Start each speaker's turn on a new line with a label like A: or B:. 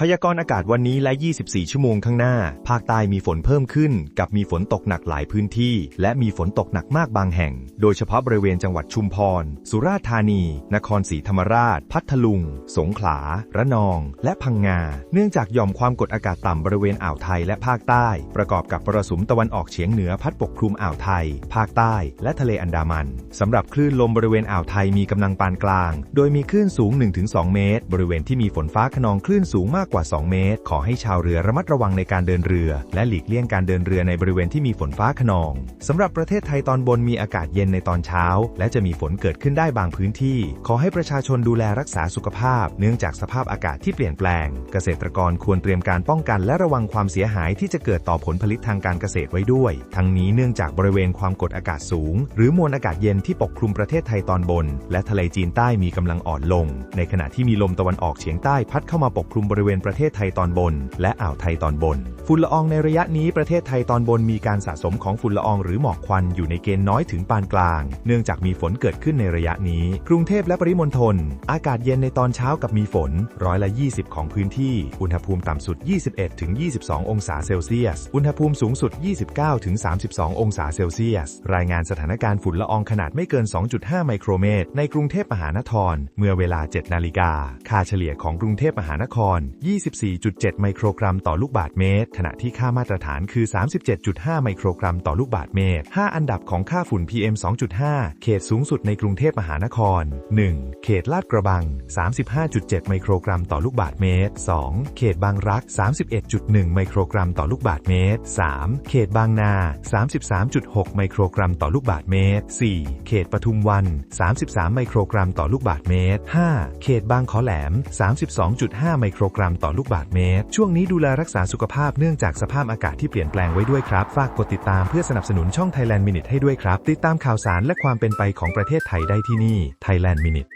A: พยากรณ์อากาศวันนี้และ 24 ชั่วโมงข้างหน้า ภาคใต้มีฝนเพิ่มขึ้น กับมีฝนตกหนักหลายพื้นที่ และมีฝนตกหนักมากบางแห่ง โดยเฉพาะบริเวณจังหวัดชุมพร สุราษฎร์ธานี นครศรีธรรมราช พัทลุง สงขลา ระนอง และพังงา เนื่องจากหย่อมความกดอากาศต่ำบริเวณอ่าวไทยและภาคใต้ ประกอบกับมรสุมตะวันออกเฉียงเหนือพัดปกคลุมอ่าวไทย ภาคใต้ และทะเลอันดามันสำหรับคลื่นลมบริเวณอ่าวไทยมีกำลังปานกลาง โดยมีคลื่นสูง 1-2 เมตร บริเวณที่มีฝนฟ้าขนองคลื่นสูงมากกว่า 2 เมตร ขอให้ชาวเรือระมัดระวังในการเดินเรือ และหลีกเลี่ยงการเดินเรือในบริเวณที่มีฝนฟ้าขนองสำหรับประเทศไทยตอนบนมีอากาศเย็นในตอนเช้า และจะมีฝนเกิดขึ้นได้บางพื้นที่ ขอให้ประชาชนดูแลรักษาสุขภาพ เนื่องจากสภาพอากาศที่เปลี่ยนแปลง เกษตรกรควรเตรียมการป้องกัน และระวังความเสียหายที่จะเกิดต่อผลผลิตทางการเกษตรไว้ด้วย ทั้งนี้เนื่องจากบริเวณความกดอากาศสูง หรือมวลอากาศเย็นที่ปกคลุมประเทศไทยตอนบน และทะเลจีนใต้มีกำลังอ่อนลง ในขณะที่มีลมตะวันออกเฉียงใต้พัดเข้ามาปกคลุมบริเวณประเทศไทยตอนบน และอ่าวไทยตอนบน ฝุ่นละอองในระยะนี้ประเทศไทยตอนบนมีการสะสมของฝุ่นละอองหรือหมอกควันอยู่ในเกณฑ์น้อยถึงปานกลาง เนื่องจากมีฝนเกิดขึ้นในระยะนี้ กรุงเทพและปริมณฑลอากาศเย็นในตอนเช้ากับมีฝนร้อยละ 20 ของพื้นที่ อุณหภูมิต่ำสุด 21ถึง22 องศาเซลเซียส อุณหภูมิสูงสุด 29ถึง32 องศาเซลเซียส รายงานสถานการณ์ฝุ่นละอองขนาดไม่เกิน 2.5 ไมโครเมตร ในกรุงเทพมหานคร เมื่อเวลา 7 นาฬิกา ค่าเฉลี่ยของกรุงเทพมหานคร 24.7 ไมโครกรัมต่อลูกบาศก์เมตรขณะที่ค่ามาตรฐานคือ 37.5 ไมโครกรัมต่อลูกบาศก์เมตร 5 อันดับของค่าฝุ่น PM 2.5 เขตสูงสุดในกรุงเทพมหานคร 1. เขตลาดกระบัง 35.7 ไมโครกรัมต่อลูกบาศก์เมตร 2. เขตบางรัก 31.1 ไมโครกรัมต่อลูกบาศก์เมตร 3. เขตบางนา 33.6 ไมโครกรัมต่อลูกบาศก์เมตร 4. เขตปทุมวัน 33 ไมโครกรัมต่อลูกบาศก์เมตร 5. เขตบางขอแหลม 32.5 ไมโครกรัมต่อลูกบาศก์เมตร ช่วงนี้ดูแลรักษาสุขภาพเนื่องจากสภาพอากาศที่เปลี่ยนแปลงไว้ด้วยครับ ฝากกดติดตามเพื่อสนับสนุนช่อง Thailand Minute ให้ด้วยครับ ติดตามข่าวสารและความเป็นไปของประเทศไทยได้ที่นี่ Thailand Minute